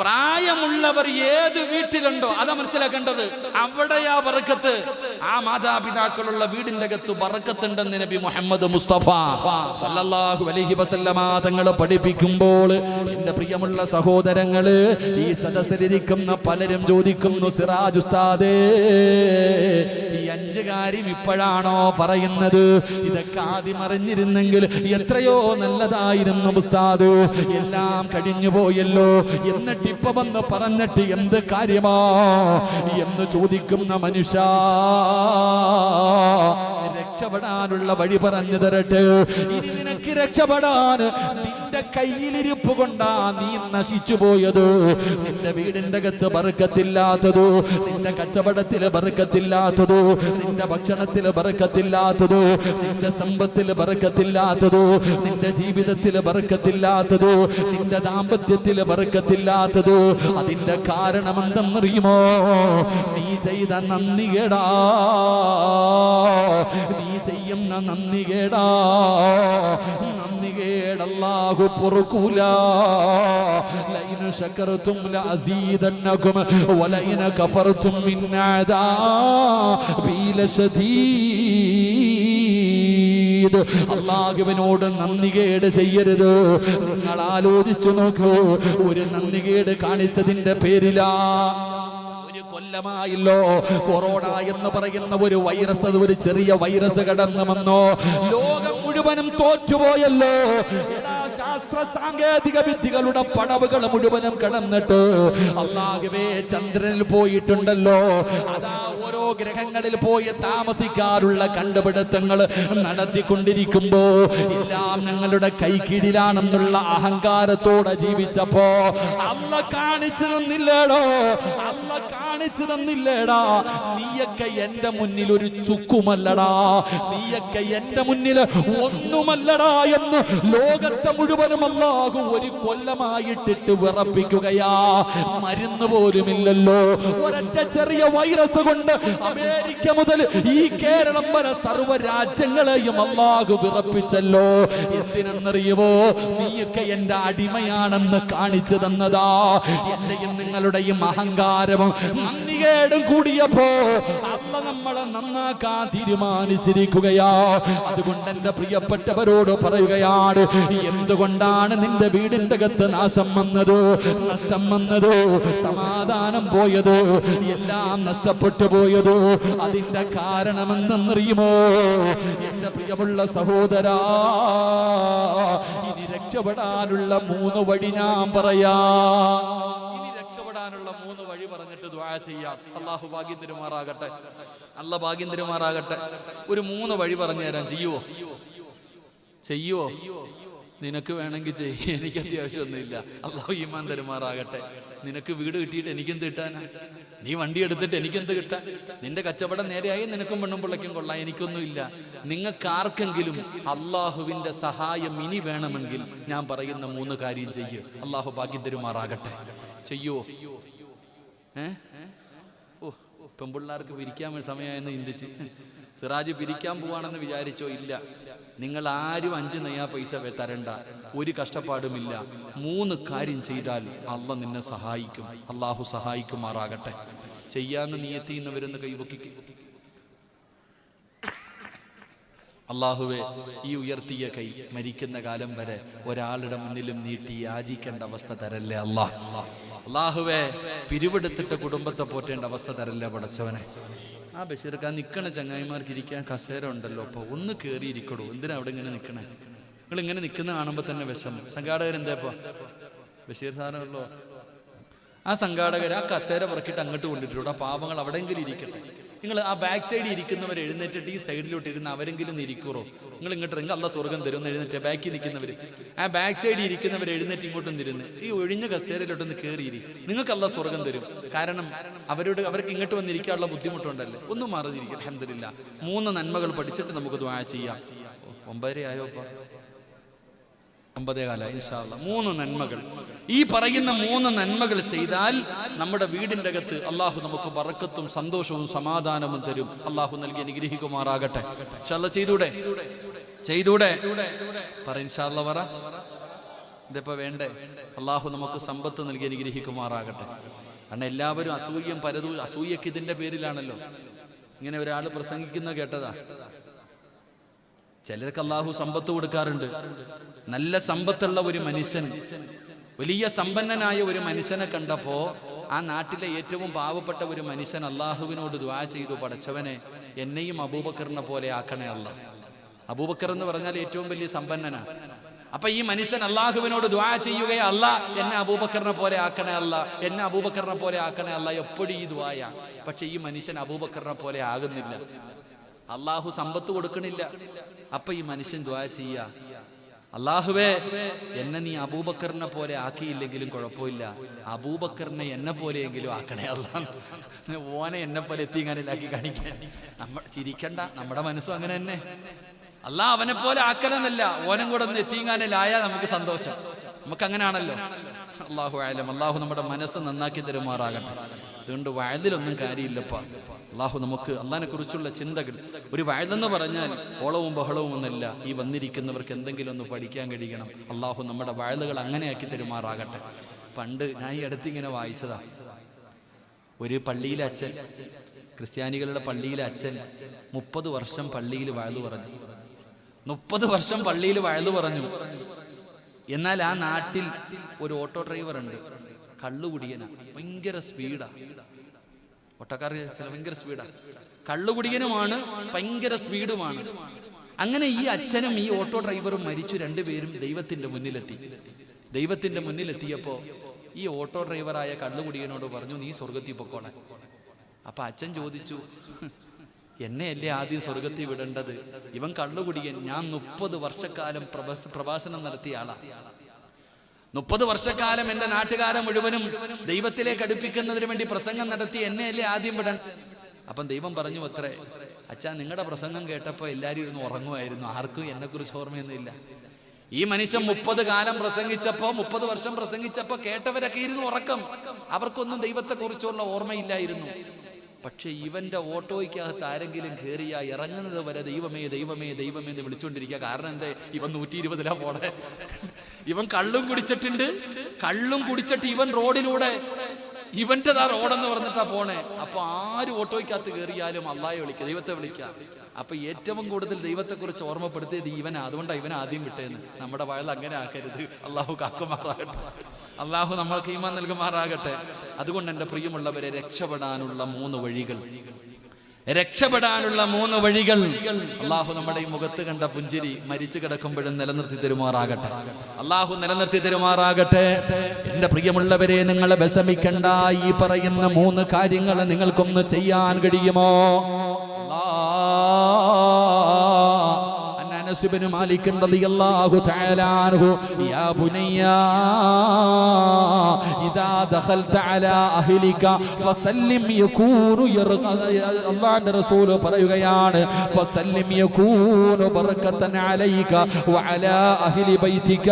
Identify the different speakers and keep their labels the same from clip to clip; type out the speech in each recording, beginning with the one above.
Speaker 1: പ്രായമുള്ളവർ ഏത് വീട്ടിലുണ്ടോ അതാ മനസ്സിലാക്കേണ്ടത്. അവിടെയാ വറക്കത്ത് ആ മാതാപിതാക്കളുള്ള വീടിന്റെ അകത്ത് വറക്കത്തുണ്ടെന്ന് നബി മുഹമ്മദ് മുസ്തഫ സല്ലല്ലാഹു അലൈഹി വസല്ലമ തങ്ങളെ പഠിപ്പിക്കുമ്പോൾ എന്റെ പ്രിയമുള്ള സഹോദരങ്ങൾ ഈ സദസ്സിലിരിക്കുന്ന പലരും ചോദിക്കുന്നു സിറാജ് ഉസ്താദേ ഈ അഞ്ച് കാര്യം ഇപ്പോഴാണോ പറയുന്നത്? ഇതൊക്കെ ആദ്യം അറിഞ്ഞിരുന്നെങ്കിൽ എത്രയോ നല്ലതായിരുന്നു ഉസ്താദ്. എല്ലാം കഴിഞ്ഞു പോയല്ലോ എന്നിട്ട് ഇപ്പൊ വന്ന് പറഞ്ഞിട്ട് എന്ത് കാര്യമാ? എന്ന് ചോദിക്കുന്ന മനുഷ്യ രക്ഷപ്പെടാനുള്ള വഴി പറഞ്ഞു തരട്ടെ. ഇനി നിനക്ക് രക്ഷപ്പെടാൻ നിന്റെ കയ്യിലിരിപ്പ് കൊണ്ടാ നീ നശിച്ചു പോയത്? നിന്റെ വീടിന്റെ അകത്ത് ബറുക്കത്തില്ലാത്തതോ നിന്റെ കച്ചവടത്തിൽ ബറുക്കത്തില്ലാത്തതോ നിന്റെ ഭക്ഷണത്തിൽ ബറുക്കത്തില്ലാത്തതോ നിന്റെ സമ്പത്തിൽ ബറുക്കത്തില്ലാത്തതോ നിന്റെ ജീവിതത്തിൽ ബറുക്കത്തില്ലാത്തതോ നിന്റെ ദാമ്പത്യത്തിൽ ബറുക്കത്തില്ലാത്തതോ അതിന്റെ കാരണം എന്തെന്നറിയുമോ? നീ ചെയ്ത നന്ദികേടാ. നീ ചെയ്യുന്ന നന്ദികേടാ. നന്ദികേടല്ലാഹു പൊറുക്കൂല. ലൈന വലൈന കഫർത്തും അള്ളാഹുവിനോട് നന്ദികേട് ചെയ്യരുത്. നിങ്ങൾ ആലോചിച്ചു നോക്കൂ ഒരു നന്ദികേട് കാണിച്ചതിന്റെ പേരിലാ. കൊല്ലമായല്ലോ. കൊറോണ എന്ന് പറയുന്ന ഒരു വൈറസ് അത് ഒരു ചെറിയ വൈറസ് കടന്നു വന്നോ ലോകം മുഴുവനും തോറ്റുപോയല്ലോ. ശാസ്ത്ര സാങ്കേതിക വിദ്യകളുടെ പടവുകൾ മുഴുവനും കടന്നിട്ട് അള്ളാഹുവേ ചന്ദ്രനിൽ പോയിട്ടുണ്ടല്ലോ. അതാ ഗ്രഹങ്ങളിൽ പോയി താമസിക്കാറുള്ള കണ്ടുപിടുത്തങ്ങൾ നടത്തിക്കൊണ്ടിരിക്കുമ്പോ എല്ലാം ഞങ്ങളുടെ കൈക്കീഴിലാണെന്നുള്ള അഹങ്കാരത്തോടെ ജീവിച്ചപ്പോ അമ്മ കാണിച്ചു തന്നില്ലേടോ അമ്മ കാണിച്ചു തന്നില്ലേടാ നീയൊക്കെ എന്റെ മുന്നിൽ ഒരു ചുക്കുമല്ലടാ നീയൊക്കെ എന്റെ മുന്നിൽ ഒന്നുമല്ലടാ എന്ന് ലോകത്തെ മുഴുവനും അല്ലാഹു ഒരു കൊല്ലമായിട്ടിട്ട് വിറപ്പിക്കുകയാ. മരുന്ന് പോലുമില്ലല്ലോ. ഒരൊറ്റ ചെറിയ വൈറസ് കൊണ്ട് അമേരിക്ക മുതൽ ഈ കേരളം വരെ സർവ രാജ്യങ്ങളെയും അള്ളാഹു വിറപ്പിച്ചല്ലോ. എന്തിനെന്നറിയുമോ നീയൊക്കെ എന്റെ അടിമയാണെന്ന് കാണിച്ചു തന്നതാ. എന്റെയും നിങ്ങളുടെയും അഹങ്കാരവും നന്ദികേടും കൂടിയപ്പോ അല്ല നമ്മളെ നന്നാക്കാൻ തീരുമാനിച്ചിരിക്കുകയാ. അതുകൊണ്ട് എന്റെ പ്രിയപ്പെട്ടവരോട് പറയുകയാണ് എന്തുകൊണ്ടാണ് നിന്റെ വീടിന്റെ അകത്ത് നാശം വന്നതോ നഷ്ടം വന്നതോ സമാധാനം പോയതോ എല്ലാം നഷ്ടപ്പെട്ടു പോയത്? അതിന്റെ കാരണമെന്തെന്നറിയുമോ? എന്റെ പ്രിയമുള്ള സഹോദര ഇനി രക്ഷപ്പെടാനുള്ള മൂന്ന് വഴി ഞാൻ പറയാ. ഇനി രക്ഷപ്പെടാനുള്ള മൂന്ന് വഴി പറഞ്ഞിട്ട് ചെയ്യാം. അള്ളാഹു ഭാഗ്യം തിരുമാറാകട്ടെ അല്ല ഭാഗ്യം തിരുമാറാകട്ടെ ഒരു മൂന്ന് വഴി പറഞ്ഞു തരാം. ചെയ്യുവോ ചെയ്യുവോ നിനക്ക് വേണമെങ്കിൽ ചെയ്യ. എനിക്ക് അത്യാവശ്യമൊന്നുമില്ല. അള്ളാഹു ഈമാൻ തരുമാറാകട്ടെ. നിനക്ക് വീട് കിട്ടിയിട്ട് എനിക്കും കിട്ടാനാ? നീ വണ്ടി എടുത്തിട്ട് എനിക്കെന്ത് കിട്ടാൻ? നിന്റെ കച്ചവടം നേരെയായി നിനക്കും പെണ്ണും പിള്ളയ്ക്കും കൊള്ളാം. എനിക്കൊന്നുമില്ല. നിങ്ങൾക്ക് ആർക്കെങ്കിലും അള്ളാഹുവിന്റെ സഹായം ഇനി വേണമെങ്കിൽ ഞാൻ പറയുന്ന മൂന്ന് കാര്യം ചെയ്യൂ. അള്ളാഹു ഭാഗ്യം തരുമാറാകട്ടെ. ചെയ്യോ? ഏ? ഓ. പെൺപിള്ളേർക്ക് പിരിക്കാൻ വേണ്ടി സമയമായെന്ന് ചിന്തിച്ച്. സിറാജ് പിരിക്കാൻ പോവാണെന്ന് വിചാരിച്ചോ? ഇല്ല. നിങ്ങൾ ആരും അഞ്ച് നെയ്യാ പൈസ തരണ്ട. ഒരു കഷ്ടപ്പാടുമില്ല. മൂന്ന് കാര്യം ചെയ്താൽ അള്ള നിന്നെ സഹായിക്കും. അള്ളാഹു സഹായിക്കുമാറാകട്ടെ. ചെയ്യാന്ന് നീയത്തിന്നവരെന്ന് കൈവക്കി അള്ളാഹുവെ ഈ ഉയർത്തിയ കൈ മരിക്കുന്ന കാലം വരെ ഒരാളുടെ മുന്നിലും നീട്ടി യാചിക്കേണ്ട അവസ്ഥ തരല്ലേ അള്ളാഹ് അള്ളാഹുവെ പിരിവെടുത്തിട്ട് കുടുംബത്തെ പോറ്റേണ്ട അവസ്ഥ തരല്ലേ പടച്ചവനെ? ആ ബഷീർക്ക് ആ നിക്കണ ചങ്ങായിമാർക്ക് ഇരിക്കാൻ കസേര ഉണ്ടല്ലോ അപ്പൊ ഒന്ന് കേറി ഇരിക്കടൂ എന്തിനാ അവിടെ ഇങ്ങനെ നിക്കണേ? നിങ്ങൾ ഇങ്ങനെ നിൽക്കുന്ന കാണുമ്പോ തന്നെ വിഷമം. സംഘാടകർ എന്തേപ്പോ ബഷീർ സാറിനുള്ളോ ആ സംഘാടകർ ആ കസേര പറക്കിയിട്ട് അങ്ങോട്ട് കൊണ്ടിട്ടുണ്ട് ആ പാവങ്ങൾ അവിടെയെങ്കിലും ഇരിക്കട്ടെ. നിങ്ങൾ ആ ബാക്ക് സൈഡിൽ ഇരിക്കുന്നവർ എഴുന്നേറ്റിട്ട് ഈ സൈഡിലോട്ട് ഇരുന്ന് അവരെങ്കിലും ഇരിക്കുറോ? നിങ്ങൾ ഇങ്ങോട്ട് ഇറങ്ങി അല്ല സ്വർഗം തരും എന്ന് എഴുന്നേറ്റ് ബാക്കിൽ നിൽക്കുന്നവർ ആ ബാക്ക് സൈഡിൽ ഇരിക്കുന്നവർ എഴുന്നേറ്റ് ഇങ്ങോട്ടും തിരുന്ന് ഈ ഒഴിഞ്ഞ കസേരയിലോട്ടൊന്ന് കയറിയിരി നിങ്ങൾക്ക് അല്ല സ്വർഗം തരും. കാരണം അവരോട് അവർക്ക് ഇങ്ങോട്ട് വന്നിരിക്കാനുള്ള ബുദ്ധിമുട്ടുണ്ടല്ലേ? ഒന്നും മാറിയിരിക്കും അഹമ്മദില്ല മൂന്ന് നന്മകൾ പഠിച്ചിട്ട് നമുക്ക് ദ്വാ ചെയ്യാം. ഒമ്പതര ആയോ അപ്പൊ ഒമ്പതേ കാല ഇൻഷാല്ല മൂന്ന് നന്മകൾ. ഈ പറയുന്ന മൂന്ന് നന്മകൾ ചെയ്താൽ നമ്മുടെ വീടിന്റെ അകത്ത് അള്ളാഹു നമുക്ക് വറക്കത്തും സന്തോഷവും സമാധാനവും തരും. അള്ളാഹു നൽകി അനുഗ്രഹിക്കുമാറാകട്ടെ. ഇൻഷാല്ല ചെയ്തൂടെ? ചെയ്തൂടെ? പറ ഇൻഷാല്ല പറ. ഇതിപ്പോ വേണ്ടേ? അള്ളാഹു നമുക്ക് സമ്പത്ത് നൽകി അനുഗ്രഹിക്കുമാറാകട്ടെ. കാരണം എല്ലാവരും അസൂയം പരതു അസൂയക്ക് ഇതിന്റെ പേരിലാണല്ലോ. ഇങ്ങനെ ഒരാൾ പ്രസംഗിക്കുന്ന കേട്ടതാ. ചിലർക്ക് അള്ളാഹു സമ്പത്ത് കൊടുക്കാറുണ്ട്. നല്ല സമ്പത്തുള്ള ഒരു മനുഷ്യൻ വലിയ സമ്പന്നനായ ഒരു മനുഷ്യനെ കണ്ടപ്പോ ആ നാട്ടിലെ ഏറ്റവും പാവപ്പെട്ട ഒരു മനുഷ്യൻ അള്ളാഹുവിനോട് ദ്വാ ചെയ്തു പടച്ചവനെ എന്നെയും അബൂബക്കറിനെ പോലെ ആക്കണേ അല്ല. അബൂബക്കർ എന്ന് പറഞ്ഞാൽ ഏറ്റവും വലിയ സമ്പന്നനാ. അപ്പൊ ഈ മനുഷ്യൻ അള്ളാഹുവിനോട് ദ്വാ ചെയ്യുകയല്ല എന്നെ അബൂബക്കറിനെ പോലെ ആക്കണേ അല്ല എന്നെ അബൂബക്കറിനെ പോലെ ആക്കണേ അല്ല എപ്പോഴും ഈ ദ്വായ പക്ഷെ ഈ മനുഷ്യൻ അബൂബക്കറിനെ പോലെ ആകുന്നില്ല. അള്ളാഹു സമ്പത്ത് കൊടുക്കണില്ല. അപ്പൊ ഈ മനുഷ്യൻ ദ്വാ ചെയ്യ. അള്ളാഹുവേ എന്നെ നീ അബൂബക്കറിനെ പോലെ ആക്കിയില്ലെങ്കിലും കുഴപ്പമില്ല. അബൂബക്കറിനെ എന്നെ പോലെയെങ്കിലും ആക്കണേ അള്ളാഹ്. ഓനെ എന്നെ പോലെ എത്തിങ്ങാനിലാക്കി കാണിക്കാൻ. നമ്മൾ ചിരിക്കണ്ട. നമ്മുടെ മനസ്സും അങ്ങനെ തന്നെ. അല്ലാ അവനെ പോലെ ആക്കണമെന്നല്ല. ഓനം കൂടെ ഒന്ന് എത്തിങ്ങാനിലായ നമുക്ക് സന്തോഷം. നമുക്ക് അങ്ങനെയാണല്ലോ. അള്ളാഹു ആയാലും അള്ളാഹു നമ്മുടെ മനസ്സ് നന്നാക്കി തരുമാറാകട്ടെ. അതുകൊണ്ട് വയലിലൊന്നും കാര്യമില്ലപ്പ. അള്ളാഹു നമുക്ക് അള്ളാഹിനെ കുറിച്ചുള്ള ചിന്തകൾ. ഒരു വയലെന്ന് പറഞ്ഞാൽ ഓളവും ബഹളവും ഒന്നല്ല. ഈ വന്നിരിക്കുന്നവർക്ക് എന്തെങ്കിലും ഒന്ന് പഠിക്കാൻ കഴിയണം. അള്ളാഹു നമ്മുടെ വയലുകൾ അങ്ങനെയാക്കി തരുമാറാകട്ടെ. പണ്ട് ഞാൻ ഈ അടുത്തിങ്ങനെ വായിച്ചതാ. ഒരു പള്ളിയിലെ അച്ഛൻ ക്രിസ്ത്യാനികളുടെ പള്ളിയിലെ അച്ഛൻ മുപ്പത് വർഷം പള്ളിയിൽ വയലു പറഞ്ഞു. മുപ്പത് വർഷം പള്ളിയിൽ വയലു പറഞ്ഞു. എന്നാൽ ആ നാട്ടിൽ ഒരു ഓട്ടോ ഡ്രൈവർ ഉണ്ട് കള്ളുകുടിയന ഭയങ്കര സ്പീഡാ. ഓട്ടോക്കാർ ഭയങ്കര സ്പീഡാണ് കള്ളുകുടിയനുമാണ് ഭയങ്കര സ്പീഡുമാണ് അങ്ങനെ ഈ അച്ഛനും ഈ ഓട്ടോ ഡ്രൈവറും മരിച്ചു രണ്ടുപേരും ദൈവത്തിന്റെ മുന്നിലെത്തി. ദൈവത്തിന്റെ മുന്നിലെത്തിയപ്പോ ഈ ഓട്ടോ ഡ്രൈവറായ കള്ളുകുടിയനോട് പറഞ്ഞു നീ സ്വർഗത്തിൽ പൊക്കോളെ അപ്പൊ അച്ഛൻ ചോദിച്ചു എന്നെയല്ലേ ആദ്യം സ്വർഗത്തിൽ വിടേണ്ടത്? ഇവൻ കള്ളുകുടിയൻ ഞാൻ മുപ്പത് വർഷക്കാലം പ്രഭാഷണം നടത്തിയ ആളാ. മുപ്പത് വർഷക്കാലം എന്റെ നാട്ടുകാരെ മുഴുവനും ദൈവത്തിലേക്ക് അടുപ്പിക്കുന്നതിന് വേണ്ടി പ്രസംഗം നടത്തി എന്നെയല്ലേ ആദ്യം വിടൻ? അപ്പം ദൈവം പറഞ്ഞു അത്രേ അച്ഛാ നിങ്ങളുടെ പ്രസംഗം കേട്ടപ്പോൾ എല്ലാവരും ഇരുന്ന് ഉറങ്ങുമായിരുന്നു. ആർക്കും എന്നെ കുറിച്ച് ഓർമ്മയൊന്നുമില്ല. ഈ മനുഷ്യൻ മുപ്പത് കാലം പ്രസംഗിച്ചപ്പോ മുപ്പത് വർഷം പ്രസംഗിച്ചപ്പോ കേട്ടവരൊക്കെ ഇരുന്ന് ഉറക്കം. അവർക്കൊന്നും ദൈവത്തെ കുറിച്ചുള്ള ഓർമ്മയില്ലായിരുന്നു. പക്ഷെ ഇവന്റെ ഓട്ടോയ്ക്കകത്ത് ആരെങ്കിലും കയറിയാ ഇറങ്ങുന്നത് വരെ ദൈവമേ ദൈവമേ ദൈവമേ എന്ന് വിളിച്ചുകൊണ്ടിരിക്കുക കാരണം എന്തേ? ഇവൻ നൂറ്റി ഇരുപതിലാ പോണേ. ഇവൻ കള്ളും കുടിച്ചിട്ടുണ്ട്. കള്ളും കുടിച്ചിട്ട് ഇവൻ റോഡിലൂടെ ഇവന്റെതാ റോഡെന്ന് പറഞ്ഞിട്ടാ പോണേ. അപ്പൊ ആര് ഓട്ടോയ്ക്കകത്ത് കയറിയാലും അള്ളായി വിളിക്ക ദൈവത്തെ വിളിക്ക. അപ്പൊ ഏറ്റവും കൂടുതൽ ദൈവത്തെ കുറിച്ച് ഓർമ്മപ്പെടുത്തിയത് ഇവനാ. അതുകൊണ്ടാണ് ഇവൻ ആദ്യം വിട്ടേന്ന്. നമ്മുടെ വയൽ അങ്ങനെ ആക്കരുത്. അള്ളാഹു കാക്കുമാറാകട്ടെ. അള്ളാഹു നമ്മൾക്ക് ഈമാൻ നൽകുമാറാകട്ടെ. അതുകൊണ്ട് എന്റെ പ്രിയമുള്ളവരെ രക്ഷപ്പെടാനുള്ള മൂന്ന് വഴികൾ. രക്ഷപ്പെടാനുള്ള മൂന്ന് വഴികൾ. അള്ളാഹു നമ്മുടെ ഈ മുഖത്ത് കണ്ട പുഞ്ചിരി മരിച്ചു കിടക്കുമ്പോഴും നിലനിർത്തി തരുമാറാകട്ടെ. അള്ളാഹു നിലനിർത്തി തരുമാറാകട്ടെ. എന്റെ പ്രിയമുള്ളവരെ നിങ്ങളെ വിഷമിക്കണ്ട. ഈ പറയുന്ന മൂന്ന് കാര്യങ്ങൾ നിങ്ങൾക്കൊന്ന് ചെയ്യാൻ കഴിയുമോ? അനസ് മാലിക് റളിയല്ലാഹു തആല യാ ബുനയ്യ ഇദാ ദഖൽത അലാ അഹ്ലിക ഫസല്ലിം യകൂനു അല്ലാഹുവിന്റെ റസൂൽ പറയുകയാണ് ഫസല്ലിം യകൂനു ബറക്കത്തൻ അലൈക വഅലാ അഹ്ലി ബൈതിക.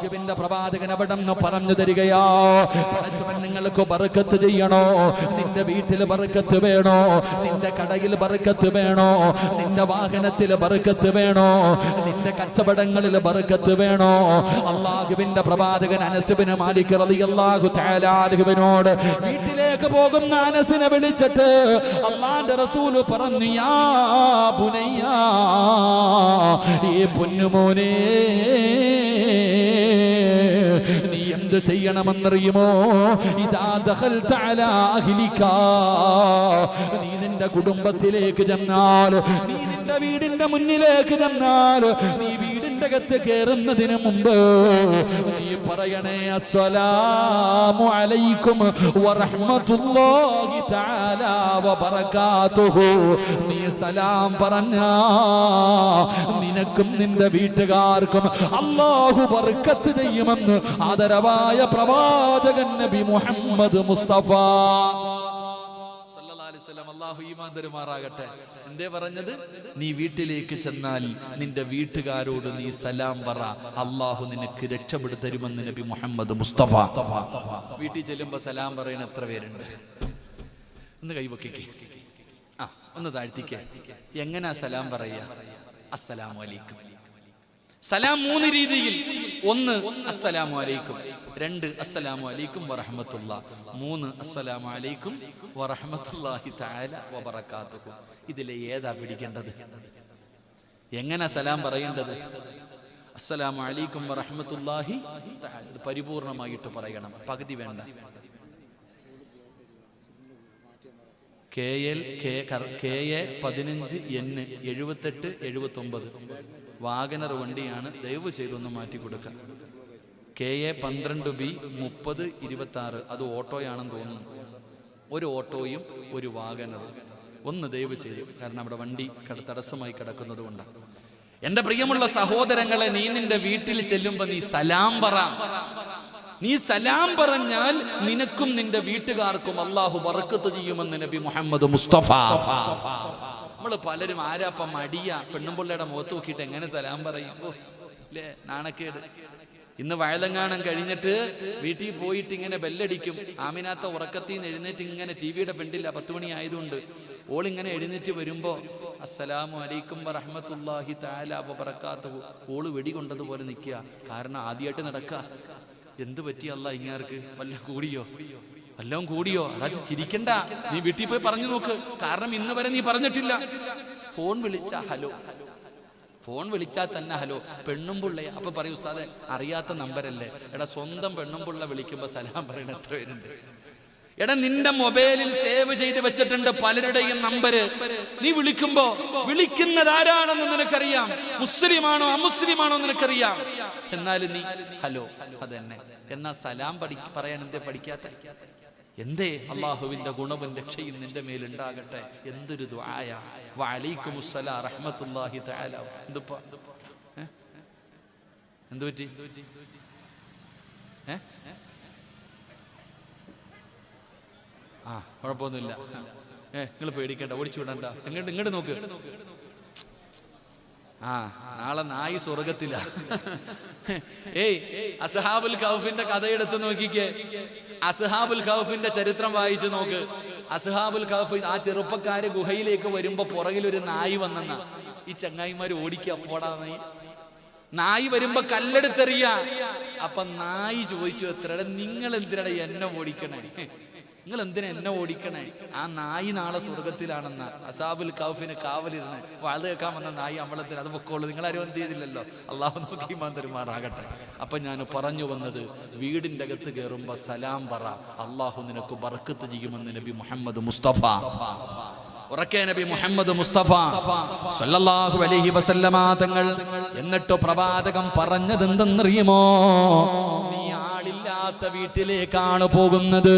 Speaker 1: അള്ളാഹുവിന്റെ പ്രവാചകൻ അവിടെ നിന്ന് പറഞ്ഞു തരികയോ പടച്ചവൻ നിങ്ങൾക്ക് ബർക്കത്ത് ചെയ്യണോ? നിന്റെ വീട്ടിൽ ബർക്കത്ത് വേണോ? നിന്റെ കടയിൽ ബർക്കത്ത് വേണോ? നിന്റെ വാഹനത്തിൽ ബർക്കത്ത് വേണോ? നിന്റെ കച്ചവടങ്ങളിൽ ബർക്കത്ത് വേണോ? അള്ളാഹുവിന്റെ പ്രവാചകൻ അനസുബിന് മാലിക് റളിയല്ലാഹു തആല അൻഹുവിനോട് വീട്ടിലേക്ക് പോകുന്ന അനസിനെ വിളിച്ചിട്ട് അള്ളാന്റെ റസൂൽ പറഞ്ഞു യാ ബുനയ്യാ ഈ പൊന്നുമോനേ എന്ത് ചെയ്യണമെന്നറിയുമോ? ഇതാ നീ നിന്റെ കുടുംബത്തിലേക്ക് ചെന്നാൽ നീ നിന്റെ വീടിന്റെ മുന്നിലേക്ക് ചെന്നാൽ നീ വീടിന്റെ അകത്ത് കയറുന്നതിന് മുമ്പ് നീ പറയണേ അസ്സലാമു അലൈക്കും വറഹ്മത്തുള്ളാഹി തആല വബറകാതുഹു. നീ സലാം പറഞ്ഞ നിനക്കും നിന്റെ വീട്ടുകാർക്കും അള്ളാഹു ബർക്കത്ത് ചെയ്യുമെന്ന് ആദരവായ പ്രവാചകൻ നബി മുഹമ്മദ് മുസ്തഫ. സല്ലല്ലാഹു അലൈഹി വസല്ലം അല്ലാഹു ഈമാൻ തരുമാറാകട്ടെ. എന്തേ പറഞ്ഞത്? നീ വീട്ടിലേക്ക് ചെന്നാൽ നിന്റെ വീട്ടുകാരോട് നീ സലാം പറ. അള്ളാഹു നിനക്ക് രക്ഷപ്പെടുത്തരുമെന്ന് നബി മുഹമ്മദ് മുസ്തഫ. വീട്ടിൽ ചെല്ലുമ്പോ സലാം പറയുന്ന എത്ര പേരുണ്ട്? ഒന്ന് കൈവക്കിക്കേ ആ ഒന്ന് താഴ്ത്തിക്കേ. എങ്ങനാ സലാം പറയുക അസ്സലാമു അലൈക്കും. സലാം മൂന്ന് രീതിയിൽ. ഒന്ന് അസ്സലാമു അലൈക്കും. രണ്ട് അസ്സലാമു അലൈക്കും വറഹമത്തുള്ള. മൂന്ന് അസ്സലാമു അലൈക്കും വറഹമത്തുല്ലാഹി തആല വബറകാതുഹു. ഇതിലെ ഏതാ പിടിക്കേണ്ടത്? എങ്ങനെ സലാം പറയേണ്ടത്? അസ്സലാമു അലൈക്കും വറഹമത്തുല്ലാഹി തആല. ഇത് പരിപൂർണമായിട്ട് പറയണം. പകുതി വേണ്ട. K L K K A പതിനഞ്ച് എൻ എഴുപത്തെട്ട് എഴുപത്തൊമ്പത്. വാഗനർ വണ്ടിയാണ് ദയവ് ചെയ്തൊന്ന് മാറ്റി കൊടുക്കുക കെ എ പന്ത്രണ്ട് ബി മുപ്പത് ഇരുപത്തി ആറ് അത് ഓട്ടോയാണെന്ന് തോന്നുന്നു. ഒരു ഓട്ടോയും ഒരു വാഗനറും. ഒന്ന് ദയവ് ചെയ്യും. കാരണം അവിടെ വണ്ടി തടസ്സമായി കിടക്കുന്നത് കൊണ്ടാണ് എന്റെ പ്രിയമുള്ള സഹോദരങ്ങളെ നീ നിന്റെ വീട്ടിൽ ചെല്ലുമ്പോ നീ സലാം പറ. നീ സലാം പറഞ്ഞാൽ നിനക്കും നിന്റെ വീട്ടുകാർക്കും അള്ളാഹു വറക്കത്ത് ചെയ്യുമെന്ന് നബി മുഹമ്മദ് മുസ്തഫ. നമ്മൾ പലരും ആരാപ്പ മടിയ? പെണ്ണുമ്പിള്ളയുടെ മുഖത്ത് നോക്കിയിട്ട് എങ്ങനെ സലാം പറയും? ഓ, ല്ലേ നാണക്കേട്. ഇന്ന് വയലങ്ങാണം കഴിഞ്ഞിട്ട് വീട്ടിൽ പോയിട്ട് ഇങ്ങനെ ബെല്ലടിക്കും. ആമിനാത്ത ഉറക്കത്തിൽ നിന്ന് എഴുന്നേറ്റ് ഇങ്ങനെ ടി വിയുടെ ഫ്രണ്ടില്ല പത്ത് മണി ആയതുകൊണ്ട് ഓൾ ഇങ്ങനെ എഴുന്നേറ്റ് വരുമ്പോ അസ്സലാമു അലൈക്കും വറഹ്മത്തുള്ളാഹി തആല ഓൾ ഓൾ വെടികൊണ്ടതുപോലെ നിൽക്കുക കാരണം ആദ്യമായിട്ട് നടക്കുക എന്ത് പറ്റിയല്ല ഇങ്ങാർക്ക്? വല്ല കൂടിയോ? വല്ലതും കൂടിയോ? അതാ ചിരിക്കണ്ട. നീ വീട്ടിൽ പോയി പറഞ്ഞു നോക്ക്. കാരണം ഇന്ന് വരെ നീ പറഞ്ഞിട്ടില്ല. ഫോൺ വിളിച്ച ഹലോ. ഫോൺ വിളിച്ചാൽ തന്നെ ഹലോ. പെണ്ണും പിള്ളയെ. അപ്പൊ പറയൂ ഉസ്താദെ അറിയാത്ത നമ്പരല്ലേ? എടാ സ്വന്തം പെണ്ണും പിള്ള വിളിക്കുമ്പോ സലാം പറയണ എത്ര പേരുണ്ട്? എടാ നിന്റെ മൊബൈലിൽ സേവ് ചെയ്ത് വെച്ചിട്ടുണ്ട് പലരുടെയും നമ്പര്. നീ വിളിക്കുമ്പോ വിളിക്കുന്നത് ആരാണെന്ന് നിനക്കറിയാം? മുസ്ലിമാണോ അമുസ്ലിമാണോ നിനക്കറിയാം? എന്നാലും നീ ഹലോ അതന്നെ എന്നാ സലാം പഠി പറയാൻ എന്തേ പഠിക്കാത്ത? എന്തേ അള്ളാഹുവിന്റെ ഗുണവും രക്ഷയും നിന്റെ മേലുണ്ടാകട്ടെ? എന്തൊരു ദ്വായ വഅലൈക്കും അസ്സലാ റഹ്മത്തുള്ളാഹി തആല. എന്തുപ്പാ? എന്തു എന്ത് പറ്റി? ആ കുഴപ്പമൊന്നുമില്ല. ഏ നിങ്ങൾ പേടിക്കണ്ട. ഓടിച്ചു വിടണ്ട. ഇങ്ങോട്ട് ഇങ്ങോട്ട് നോക്ക്. ആ നാളെ നായി സ്വർഗത്തില ഏയ് അസഹാബുൽ ഖൗഫിന്റെ കഥയെടുത്ത് നോക്കിക്കേ. അസഹാബുൽ ഖൗഫിന്റെ ചരിത്രം വായിച്ചു നോക്ക്. അസഹാബുൽ ഖൗഫ് ആ ചെറുപ്പക്കാര് ഗുഹയിലേക്ക് വരുമ്പോ പുറകിൽ ഒരു നായി വന്നെന്ന. ഈ ചങ്ങായിമാര് ഓടിക്കുക പോടാ നായി. നായി വരുമ്പോ കല്ലെടുത്തെറിയ. അപ്പൊ നായി ചോദിച്ചു എത്ര നിങ്ങൾ എന്തിനാണ് എന്നെ ഓടിക്കണേ? നിങ്ങൾ എന്തിനാ എന്നെ ഓടിക്കണേ? ആ നായി നാളെ സ്വർഗത്തിലാണെന്ന. അസാബുൽ കൗഫിന് കാവലിരുന്ന് വാഴ കേൾക്കാൻ വന്ന നായി അമ്പലത്തിൽ അത് പൊക്കോളൂ. നിങ്ങൾ ആരും ചെയ്തില്ലല്ലോ. അള്ളാഹു നോക്കി തരുമാറാകട്ടെ. അപ്പൊ ഞാൻ പറഞ്ഞു വന്നത് വീടിന്റെ അകത്ത് കയറുമ്പോ സലാം പറ. അള്ളാഹു നിനക്ക് ബർക്കത്ത് ചെയ്യുമെന്ന് നബി മുഹമ്മദ് മുസ്തഫ. ഉറക്കെ നബി മുഹമ്മദ് മുസ്തഫ സല്ലല്ലാഹു അലൈഹി വസല്ലമ തങ്ങൾ എന്നിട്ട് പ്രവാചകം പറഞ്ഞത് എന്തെന്നറിയുമോ നീ ആളില്ലാത്ത വീട്ടിലേക്കാണ് പോകുന്നത്.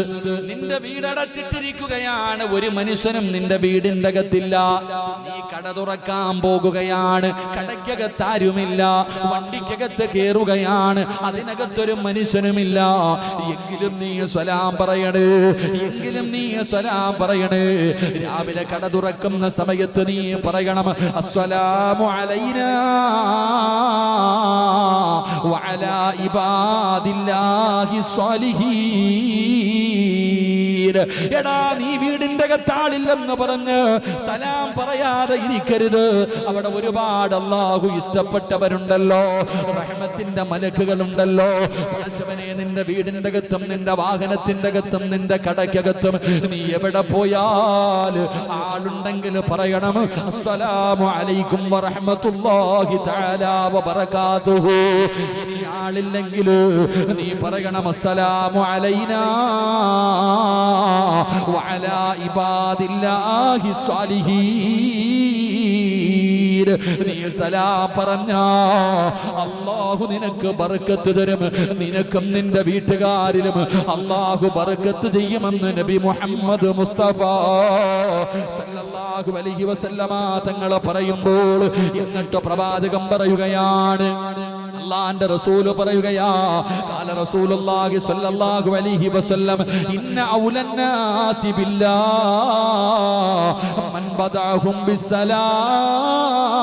Speaker 1: നിന്റെ വീടടച്ചിട്ടിരിക്കുകയാണ്. ഒരു മനുഷ്യനും നിന്റെ വീടിന്റെ അകത്തില്ല. നീ കട തുറക്കാൻ പോകുകയാണ്. കടയ്ക്കകത്താരുമില്ല വണ്ടിക്കകത്ത് കയറുകയാണ്. അതിനകത്തൊരു മനുഷ്യനുമില്ല. എങ്കിലും നീ സ്വലാം പറയണേ. എങ്കിലും നീ സ്വലാം പറയണേ. രാവിലെ കട തുറക്കുന്ന സമയത്ത് നീ പറയണം അസ്സലാമു അലൈന വഅലാ ഇബാദില്ലാഹി സ്വാലിഹീൻ. എടാ നീ വീടിന്റെ അകത്താളില്ലെന്ന് പറഞ്ഞ് സലാം പറയാതെ ഇരിക്കരുത്. അവിടെ ഒരുപാട് അള്ളാഹു ഇഷ്ടപ്പെട്ടവരുണ്ടല്ലോ. റഹ്മത്തിന്റെ മലക്കുകളുണ്ടല്ലോ. പടച്ചവനെ നിന്റെ വീടിന്റെ അകത്തും നിന്റെ വാഹനത്തിന്റെ അകത്തും നിന്റെ കടയ്ക്കകത്തും നീ എവിടെ പോയാൽ ആളുണ്ടെങ്കിൽ പറയണം അസ്സലാമു അലൈക്കും വറഹ്മത്തുള്ളാഹി തആല വബറകാതുഹു. ഇനി ആളില്ലെങ്കിൽ നീ പറയണം അസ്സലാമു അലൈനാ. വഅലാ ഇബാദില്ലാഹി സ്വാലിഹീൻ. നീ സലാം പറഞ്ഞ അള്ളാഹു നിനക്ക് ബർക്കത്ത് തരും. നിനക്കും നിന്റെ വീട്ടുകാരിലും അള്ളാഹു ബർക്കത്ത് ചെയ്യുമെന്ന് നബി മുഹമ്മദ് മുസ്തഫ സല്ലല്ലാഹു അലൈഹി വസല്ലമ തങ്ങൾ പറയുമ്പോൾ എന്നിട്ട് പ്രവാചകം പറയുകയാണ്. അള്ളാന്റെ റസൂൽ പറയുകയാ കാല റസൂലുള്ളാഹി സ്വല്ലല്ലാഹു അലൈഹി വസല്ലം ഇന്ന ഔലന്നാസി ബില്ലാ മൻ ബദഅഹും ബിസ്സലാം.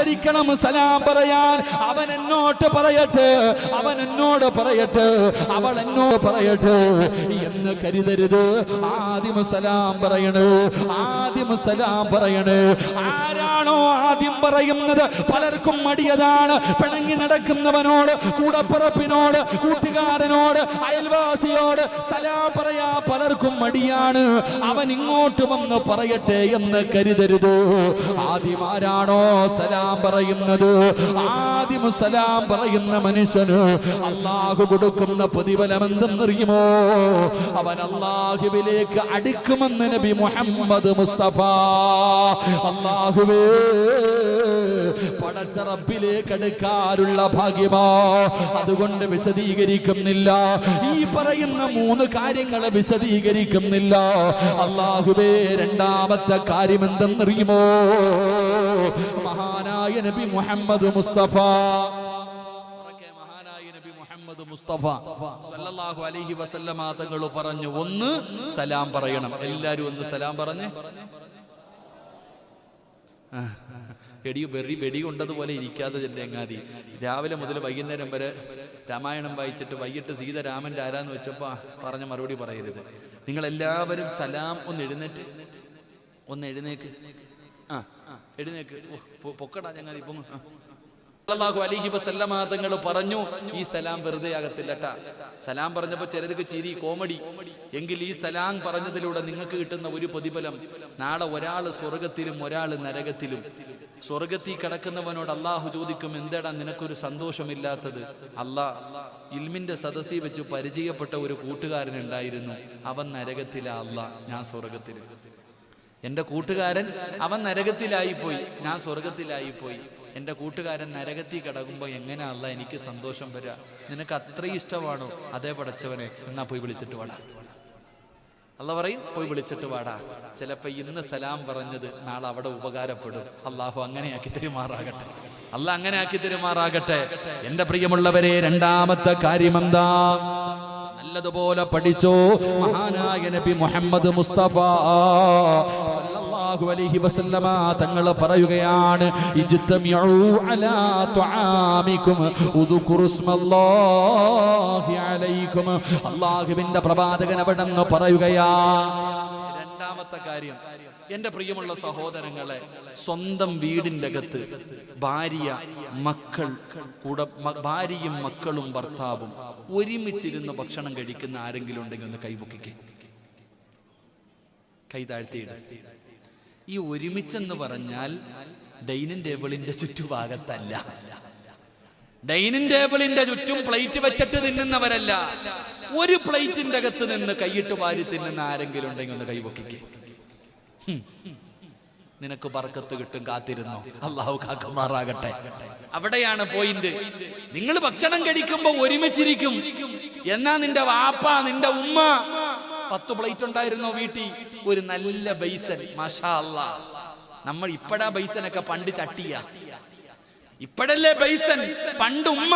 Speaker 1: മത്സരിക്കണം സലാം പറയാൻ. അവൻ എന്നോട്ട് പറയട്ടെ അവൻ എന്നോട് പറയട്ടെ അവൾ എന്നോട് പറയട്ടെ. എന്ന് കരുതരുത്. ആദ്യം സലാം പറയണേ ആദ്യം സലാം പറയണേ. ആരാണോ ആദ്യം പറയുന്നത്? പലർക്കും മടിയതാണ്. പിണങ്ങി നടക്കുന്നവനോട് കൂടപ്പുറപ്പിനോട് കൂട്ടുകാരനോട് അയൽവാസിയോട് സലാം പറയാ പലർക്കും മടിയാണ്. അവൻ ഇങ്ങോട്ട് വന്ന് പറയട്ടെ എന്ന് കരുതരുത്. ആദ്യം ആരാണോ സലാം പറയുന്നത്. ആദ്യം സലാം പറയുന്ന മനുഷ്യന് അള്ളാഹു കൊടുക്കുന്ന പ്രതിഫലം എന്തെന്നറിയുമോ അവൻ അള്ളാഹുവിലേക്ക് അടുക്കുമെന്ന് നബി മുഹമ്മദ് മുസ്തഫ. അള്ളാഹുവേ പടച്ചറപ്പിലേക്ക് അടുക്കാനുള്ള ഭാഗ്യമാ? അതുകൊണ്ട് വിശദീകരിക്കുന്നില്ല. ഈ പറയുന്ന മൂന്ന് കാര്യങ്ങളെ വിശദീകരിക്കുന്നില്ല. അള്ളാഹുവേ രണ്ടാമത്തെ കാര്യം എന്തെന്നറിയുമോ മഹാനായ നബി മുഹമ്മദ് മുസ്തഫ. മുഹമ്മദ് മുസ്തഫ. സല്ലല്ലാഹു അലൈഹി വസല്ലമ തങ്ങൾ പറഞ്ഞു ഒന്ന് സലാം പറയണം. എല്ലാരും ഒന്ന് സലാം പറഞ്ഞ്. വെടി വെറി വെടി കൊണ്ടതുപോലെ ഇരിക്കാതെ ചെല്ലെങ്ങാതി രാവിലെ മുതൽ വൈകുന്നേരം വരെ രാമായണം വായിച്ചിട്ട് വൈകിട്ട് സീത രാമന്റെ ആരാന്ന് വെച്ചപ്പോ പറഞ്ഞ മറുപടി പറയരുത്. നിങ്ങൾ എല്ലാവരും സലാം ഒന്ന് എഴുന്നേറ്റ്. ഒന്ന് എഴുന്നേക്ക്. എഴുന്നേക്ക്. പൊക്കടാ ചങ്ങാതി പൊങ്ങ് അലൈഹി വസല്ലമ തങ്ങൾ പറഞ്ഞു ഈ സലാം വെറുതെ ആകത്തില്ല സലാം പറഞ്ഞപ്പോ ചിലർക്ക് ചിരി കോമഡി. എങ്കിൽ ഈ സലാം പറഞ്ഞതിലൂടെ നിങ്ങൾക്ക് കിട്ടുന്ന ഒരു പ്രതിഫലം നാളെ ഒരാൾ സ്വർഗത്തിലും ഒരാൾ നരകത്തിലും. സ്വർഗത്തിൽ കിടക്കുന്നവനോട് അള്ളാഹു ചോദിക്കും എന്തേടാ നിനക്കൊരു സന്തോഷമില്ലാത്തത്? അല്ലാ ഇൽമിന്റെ സദസ്സിൽ വെച്ച് പരിചയപ്പെട്ട ഒരു കൂട്ടുകാരൻ ഉണ്ടായിരുന്നു. അവൻ നരകത്തിലാ അല്ല ഞാൻ സ്വർഗത്തിലും. എന്റെ കൂട്ടുകാരൻ അവൻ നരകത്തിലായിപ്പോയി. ഞാൻ സ്വർഗത്തിലായിപ്പോയി എന്റെ കൂട്ടുകാരൻ നരകത്തിൽ കിടക്കുമ്പോൾ എങ്ങനെ അല്ല എനിക്ക് സന്തോഷം വരിക നിനക്ക് അത്രയും ഇഷ്ടമാണോ? അതേ പടച്ചവനെ എന്നാ പോയി വിളിച്ചിട്ട് വാടാ. അല്ല പറയും പോയി വിളിച്ചിട്ട് വാടാ. ചിലപ്പോ ഇന്ന് സലാം പറഞ്ഞത് നാളെ അവിടെ ഉപകാരപ്പെടും. അള്ളാഹു അങ്ങനെയാക്കി തെരുമാറാകട്ടെ. അല്ല അങ്ങനെ ആക്കി തെരുമാറാകട്ടെ. എന്റെ പ്രിയമുള്ളവരെ രണ്ടാമത്തെ കാര്യം എന്താ? നല്ലതുപോലെ പഠിച്ചോ? മഹാനായ നബി മുഹമ്മദ് മുസ്തഫ സല്ലല്ലാഹു അലൈഹി വസല്ലമ തങ്ങൾ പറയുകയാണ് ഇജ്തമിഉ അലാ അലൈക്കും പ്രവാചകൻ അവിടെ പറയുകയാ രണ്ടാമത്തെ കാര്യം എന്റെ പ്രിയമുള്ള സഹോദരങ്ങളെ സ്വന്തം വീടിന്റെ അകത്ത് ഭാര്യ മക്കൾ കൂടെ ഭാര്യയും മക്കളും ഭർത്താവും ഒരുമിച്ചിരുന്ന് ഭക്ഷണം കഴിക്കുന്ന ആരെങ്കിലും ഉണ്ടെങ്കിൽ ഒന്ന് കൈപൊക്കിക്കേ. കൈ താഴ്ത്തിയിട. ഈ ഒരുമിച്ചെന്ന് പറഞ്ഞാൽ ഡൈനിങ് ടേബിളിന്റെ ചുറ്റുഭാഗത്തല്ല. ഡൈനിങ് ടേബിളിന്റെ ചുറ്റും പ്ലേറ്റ് വെച്ചിട്ട് തിന്നുന്നവരല്ല. ഒരു പ്ലേറ്റിന്റെ അകത്ത് നിന്ന് കൈയിട്ട് വാരി തിന്നുന്ന ആരെങ്കിലും ഉണ്ടെങ്കിൽ ഒന്ന് കൈപൊക്കിക്കേ. നിനക്ക് ബർക്കത്ത് കിട്ടും കാത്തിരുന്നു? അള്ളാഹു കാക്കമാറാകട്ടെ. അവിടെയാണ് പോയിന്റ് നിങ്ങൾ ഭക്ഷണം കഴിക്കുമ്പോ ഒരുമിച്ചിരിക്കും. എന്നാ നിന്റെ വാപ്പ നിന്റെ ഉമ്മ? പത്ത് പ്ലേറ്റ് ഉണ്ടായിരുന്നോ വീട്ടിൽ? ഒരു നല്ല ബൈസൻ മഷാ അല്ലാ നമ്മൾ ഇപ്പഴാ ബൈസനൊക്കെ പണ്ട് ചട്ടിയാ. ഇപ്പോഴല്ലേ ബൈസൻ പണ്ട് ഉമ്മ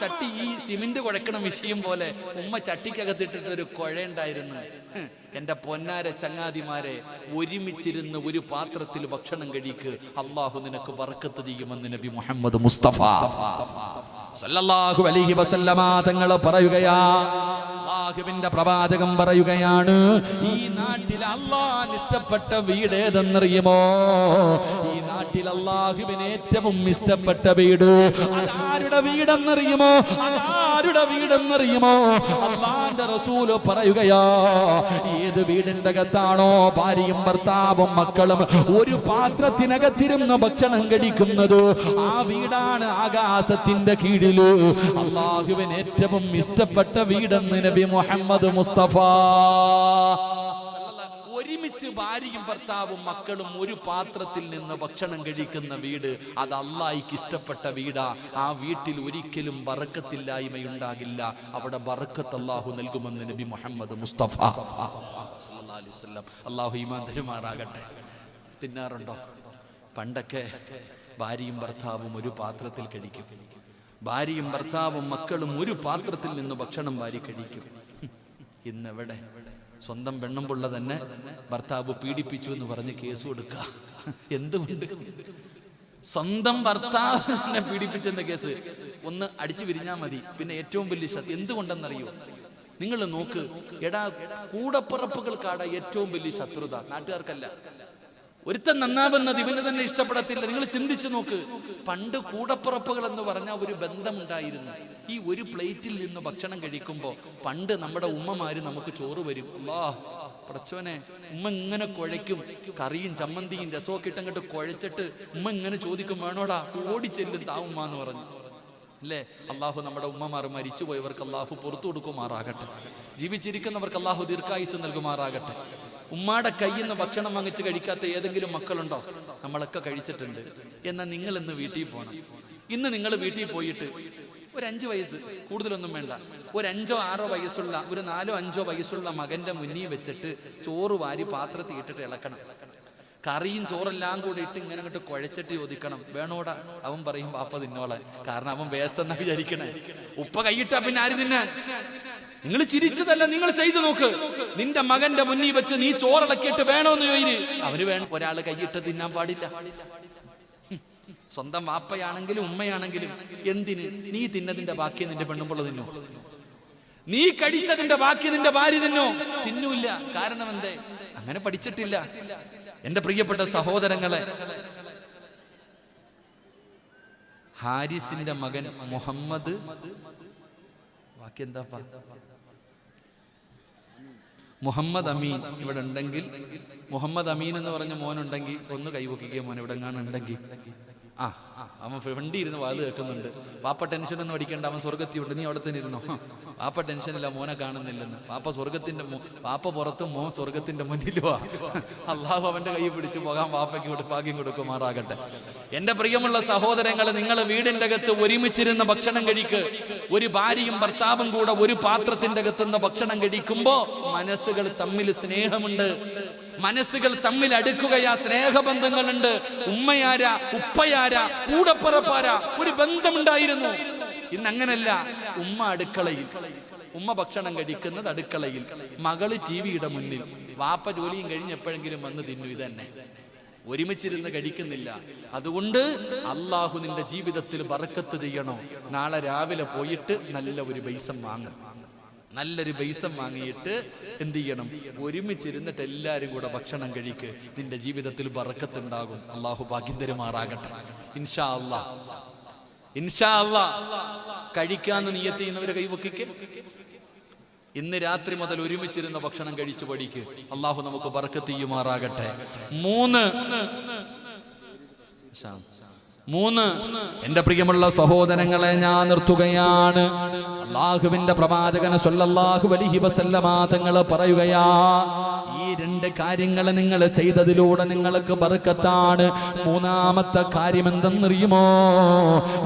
Speaker 1: ചട്ടി ഈ സിമെന്റ് കുഴക്കണ വിഷയം പോലെ ഉമ്മ ചട്ടിക്കകത്തിട്ടിട്ട് ഒരു കുഴയുണ്ടായിരുന്നു. എന്റെ പൊന്നാര ചങ്ങാതിമാരെ ഒരുമിച്ചിരുന്ന് ഒരു പാത്രത്തിൽ ഭക്ഷണം കഴിക്ക്. അള്ളാഹു നിനക്ക് വറക്കത്ത് ചെയ്യുമെന്ന് നബി മുഹമ്മദ് മുസ്തഫ. സല്ലല്ലാഹു അലൈഹി വസല്ലമ തങ്ങൾ പറയുകയാ അള്ളാഹുവിന്റെ പ്രവാചകം പറയുകയാണ് ഈ നാട്ടിൽ അള്ളാഹ് ഇഷ്ടപ്പെട്ട വീട് ഏതെന്നറിയുമോ നാട്ടിൽ അള്ളാഹുവിന് ഏറ്റവും ഇഷ്ടപ്പെട്ട വീട്. അതാരുടെ വീടെന്നറിയുമോ? അതാരുടെ വീടെന്നറിയുമോ? അള്ളാന്റെ റസൂൽ പറയുകയാ ഏത് വീടിന്റെ അകത്താണോ ഭാര്യയും ഭർത്താവും മക്കളും ഒരു പാത്രത്തിനകത്തിരുന്ന് ഭക്ഷണം കഴിക്കുന്നത്. ആ വീടാണ് ആകാശത്തിന്റെ കീഴിൽ. അള്ളാഹുവിന് ഏറ്റവും ഇഷ്ടപ്പെട്ട വീടെന്ന് നബി മുഹമ്മദ് മുസ്തഫ. ഒരുമിച്ച് ഭാര്യയും ഭർത്താവും മക്കളും ഒരു പാത്രത്തിൽ നിന്ന് ഭക്ഷണം കഴിക്കുന്ന വീട് അത് അള്ളായിക്ക് ഇഷ്ടപ്പെട്ട വീടാ. ആ വീട്ടിൽ ഒരിക്കലും ബറക്കത്തില്ലായ്മയുണ്ടാകില്ല. അവിടെ ബറക്കത്ത് അള്ളാഹു നൽകുമെന്ന് നബി മുഹമ്മദ് മുസ്തഫ. അള്ളാഹു ഈമാൻ തരുമാറാകട്ടെ. തിന്നാറുണ്ടോ? പണ്ടൊക്കെ ഭാര്യയും ഭർത്താവും ഒരു പാത്രത്തിൽ കഴിക്കും. ഭാര്യയും ഭർത്താവും മക്കളും ഒരു പാത്രത്തിൽ നിന്ന് ഭക്ഷണം വാരി കഴിക്കും. ഇന്നെവിടെ? സ്വന്തം പെണ്ണുമ്പുള്ള തന്നെ ഭർത്താവ് പീഡിപ്പിച്ചു എന്ന് പറഞ്ഞ് കേസ് കൊടുക്കുക എന്തുകൊണ്ട്? സ്വന്തം ഭർത്താവ് തന്നെ പീഡിപ്പിച്ചെന്ന കേസ്. ഒന്ന് അടിച്ചു വിരിഞ്ഞാൽ മതി. പിന്നെ ഏറ്റവും വലിയ ശത്രു എന്തുകൊണ്ടെന്നറിയോ? നിങ്ങൾ നോക്ക് എടാ കൂടപ്പുറപ്പുകൾക്കാടാ ഏറ്റവും വലിയ ശത്രുത. നാട്ടുകാർക്കല്ല. ഒരുത്തൻ നന്നാവുന്നത് ഇവന് തന്നെ ഇഷ്ടപ്പെടത്തില്ല. നിങ്ങൾ ചിന്തിച്ചു നോക്ക്. പണ്ട് കൂടപ്പുറപ്പുകൾ എന്ന് പറഞ്ഞ ഒരു ബന്ധമുണ്ടായിരുന്നു. ഈ ഒരു പ്ലേറ്റിൽ നിന്ന് ഭക്ഷണം കഴിക്കുമ്പോൾ പണ്ട് നമ്മുടെ ഉമ്മമാര് നമുക്ക് ചോറ് വരും. അല്ലാ പടച്ചോനെ ഉമ്മ ഇങ്ങനെ കുഴയ്ക്കും. കറിയും ചമ്മന്തിയും രസമൊക്കെ ഇട്ടങ്ങോട്ട് കുഴച്ചിട്ട് ഉമ്മ ഇങ്ങനെ ചോദിക്കും വേണോടാ ഓടി ചെല്ലും താ ഉമ്മ എന്ന് പറഞ്ഞു. അല്ലേ? അള്ളാഹു നമ്മുടെ ഉമ്മമാർ മരിച്ചുപോയവർക്ക് അള്ളാഹു പുറത്തു കൊടുക്കുമാറാകട്ടെ. ജീവിച്ചിരിക്കുന്നവർക്ക് അള്ളാഹു ദീർഘായുസ് നൽകുമാറാകട്ടെ. ഉമ്മാടെ കയ്യിൽ നിന്ന് ഭക്ഷണം വാങ്ങിച്ച് കഴിക്കാത്ത ഏതെങ്കിലും മക്കളുണ്ടോ? നമ്മളൊക്കെ കഴിച്ചിട്ടുണ്ട്. എന്നാൽ നിങ്ങൾ ഇന്ന് വീട്ടിൽ പോകണം ഇന്ന് നിങ്ങൾ വീട്ടിൽ പോയിട്ട് ഒരു അഞ്ച് വയസ്സ് കൂടുതലൊന്നും വേണ്ട. ഒരു അഞ്ചോ ആറോ വയസ്സുള്ള ഒരു നാലോ അഞ്ചോ വയസ്സുള്ള മകന്റെ മുന്നിൽ വെച്ചിട്ട് ചോറ് വാരി പാത്രത്തിൽ ഇട്ടിട്ട് ഇളക്കണം. കറിയും ചോറെല്ലാം കൂടി ഇട്ട് ഇങ്ങനെ അങ്ങോട്ട് കുഴച്ചിട്ട് ചോദിക്കണം. വേണോടാ? അവൻ പറയും പാപ്പ തിന്നോളെ കാരണം അവൻ വേസ്റ്റ് എന്നാ വിചാരിക്കണേ. ഉപ്പ കൈയിട്ടാ പിന്നെ ആര് തിന്നാൻ? നിങ്ങൾ ചിരിച്ചതല്ല നിങ്ങൾ ചെയ്തു നോക്ക്. നിന്റെ മകന്റെ മുന്നിൽ വെച്ച് നീ ചോറിളക്കിയിട്ട് വേണോന്ന് ചോദിര് അവന് വേണം ഒരാൾ കൈയിട്ട് തിന്നാൻ പാടില്ല. സ്വന്തം വാപ്പയാണെങ്കിലും ഉമ്മയാണെങ്കിലും എന്തിന്? നീ തിന്നതിന്റെ ബാക്കി നിന്റെ പെണ്ണുമ്പോൾ തിന്നോ? നീ കഴിച്ചതിന്റെ ബാക്കി നിന്റെ ഭാര്യ തിന്നോ? തിന്നൂല്ല. കാരണം എന്തേ? അങ്ങനെ പഠിച്ചിട്ടില്ല. എന്റെ പ്രിയപ്പെട്ട സഹോദരങ്ങളെ ഹാരിസിന്റെ മകൻ മുഹമ്മദ്. ബാക്കി എന്താ മുഹമ്മദ് അമീൻ ഇവിടെ ഉണ്ടെങ്കിൽ മുഹമ്മദ് അമീൻ എന്ന് പറഞ്ഞ മോനുണ്ടെങ്കിൽ ഒന്ന് കൈവക്കുകയോ മോൻ ഇവിടെ ഉണ്ടെങ്കിൽ ആ അവൻ വണ്ടി ഇരുന്ന് വാത് കേൾക്കുന്നുണ്ട്. പാപ്പ ടെൻഷനൊന്നും അടിക്കേണ്ട അവൻ സ്വർഗത്തിയുണ്ട് നീ അവിടെ തന്നെ ഇരുന്നോ? പാപ്പ ടെൻഷനില്ല മോനെ കാണുന്നില്ലെന്ന്. പാപ്പ സ്വർഗത്തിന്റെ പാപ്പ പുറത്തും മോൻ സ്വർഗത്തിന്റെ മുന്നിലുവാ അള്ളാഹു അവന്റെ കൈ പിടിച്ചു പോകാൻ പാപ്പയ്ക്ക് ഭാഗ്യം കൊടുക്കുമാറാകട്ടെ. എന്റെ പ്രിയമുള്ള സഹോദരങ്ങൾ നിങ്ങൾ വീടിന്റെ അകത്ത് ഒരുമിച്ചിരുന്ന് ഭക്ഷണം കഴിക്ക്. ഒരു ഭാര്യയും ഭർത്താവും കൂടെ ഒരു പാത്രത്തിന്റെ അകത്തുനിന്ന് ഭക്ഷണം കഴിക്കുമ്പോ മനസ്സുകൾ തമ്മിൽ സ്നേഹമുണ്ട്. മനസ്സുകൾ തമ്മിൽ അടുക്കുകയാ സ്നേഹബന്ധങ്ങളുണ്ട്. ഉമ്മയാര ഉപ്പയാര കൂടപ്പറപ്പാര ഒരു ബന്ധമുണ്ടായിരുന്നു. ഇന്ന് അങ്ങനല്ല ഉമ്മ അടുക്കളയിൽ. ഉമ്മ ഭക്ഷണം കഴിക്കുന്നത് അടുക്കളയിൽ. മകൾ ടി വിയുടെ മുന്നിൽ. വാപ്പ ജോലിയും കഴിഞ്ഞ് എപ്പോഴെങ്കിലും വന്ന് തിന്നു ഇതന്നെ. ഒരുമിച്ചിരുന്ന് കഴിക്കുന്നില്ല. അതുകൊണ്ട് അള്ളാഹു നിന്റെ ജീവിതത്തിൽ ബറക്കത്ത് ചെയ്യണോ? നാളെ രാവിലെ പോയിട്ട് നല്ല ഒരു ബൈസം വാങ്ങും. നല്ലൊരു ബൈസം വാങ്ങിയിട്ട് എന്ത് ചെയ്യണം? ഒരുമിച്ചിരുന്നിട്ട് എല്ലാവരും കൂടെ ഭക്ഷണം കഴിക്ക്. നിന്റെ ജീവിതത്തിൽ ബറക്കത്തുണ്ടാകും. അള്ളാഹു ഭാഗ്യം തരുമാറാകട്ടെ. ഇൻഷാ അള്ളാ ഇൻഷാ അള്ളാ കഴിക്കാന്ന് നീയത്ത് ചെയ്യുന്നവരെ കൈവക്കിക്ക്. ഇന്ന് രാത്രി മുതൽ ഒരുമിച്ചിരുന്ന ഭക്ഷണം കഴിച്ചു പഠിക്ക്. അള്ളാഹു നമുക്ക് ബറക്കത്ത് ചെയ്യുമാറാകട്ടെ. മൂന്ന്. ശാം. മൂന്ന് എന്റെ പ്രിയമുള്ള സഹോദരങ്ങളെ ഞാൻ നിർത്തുകയാണ്. അള്ളാഹുവിന്റെ പ്രവാചകന സൊല്ലാഹു അലൈഹി വസല്ലമ തങ്ങൾ പറയുകയാ ഈ രണ്ട് കാര്യങ്ങൾ നിങ്ങൾ ചെയ്തതിലൂടെ നിങ്ങൾക്ക് ബർക്കത്താണ്. മൂന്നാമത്തെ കാര്യം എന്തെന്നറിയുമോ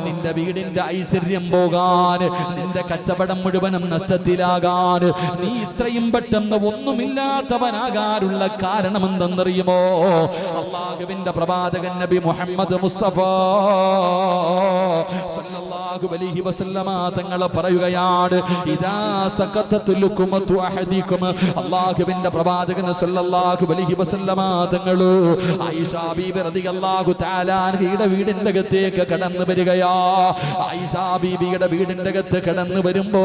Speaker 1: നിന്റെ വീടിന്റെ ഐശ്വര്യം പോകാൻ നിന്റെ കച്ചവടം മുഴുവനും നഷ്ടത്തിലാകാൻ നീ ഇത്രയും പെട്ടെന്ന് ഒന്നുമില്ലാത്തവനാകാനുള്ള കാരണം എന്തെന്നറിയുമോ അള്ളാഹുവിന്റെ പ്രവാചകൻ നബി മുഹമ്മദ് മുസ്തഫ സല്ലല്ലാഹു അലൈഹി വസല്ലമ തങ്ങൾ പറയുകയാണ് ഇദാ അള്ളാഹുവിന്റെ പ്രവാചകൻ സല്ലല്ലാഹു അലൈഹി വസല്ലമ ബീബി വീടിന്റെ കടന്നു വരികയാ. ബീബിയുടെ വീടിന്റെ അകത്ത് കടന്നു വരുമ്പോ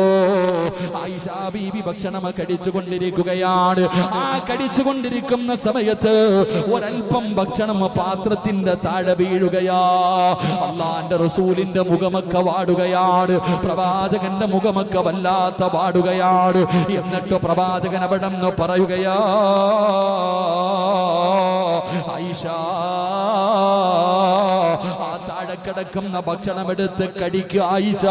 Speaker 1: ആയിഷ ബീബി ഭക്ഷണം കടിച്ചുകൊണ്ടിരിക്കുകയാണ് ആ കടിച്ചുകൊണ്ടിരിക്കുന്ന സമയത്ത് ഒരൽപ്പം ഭക്ഷണം പാത്രത്തിന്റെ താഴെ വീഴുകയാ. അള്ളാന്റെ റസൂലിന്റെ മുഖമൊക്കെ വാടുകയാണ്. പ്രവാചകന്റെ മുഖമൊക്കെ വല്ലാത്ത വാടുകയാണ്. എന്നിട്ട് പ്രവാചകൻ അവിടെ നിന്ന് പറയുകയാ ഐഷ ആ താഴെ കിടക്കുന്ന ഭക്ഷണം എടുത്ത് കടിക്കുക ആയിഷ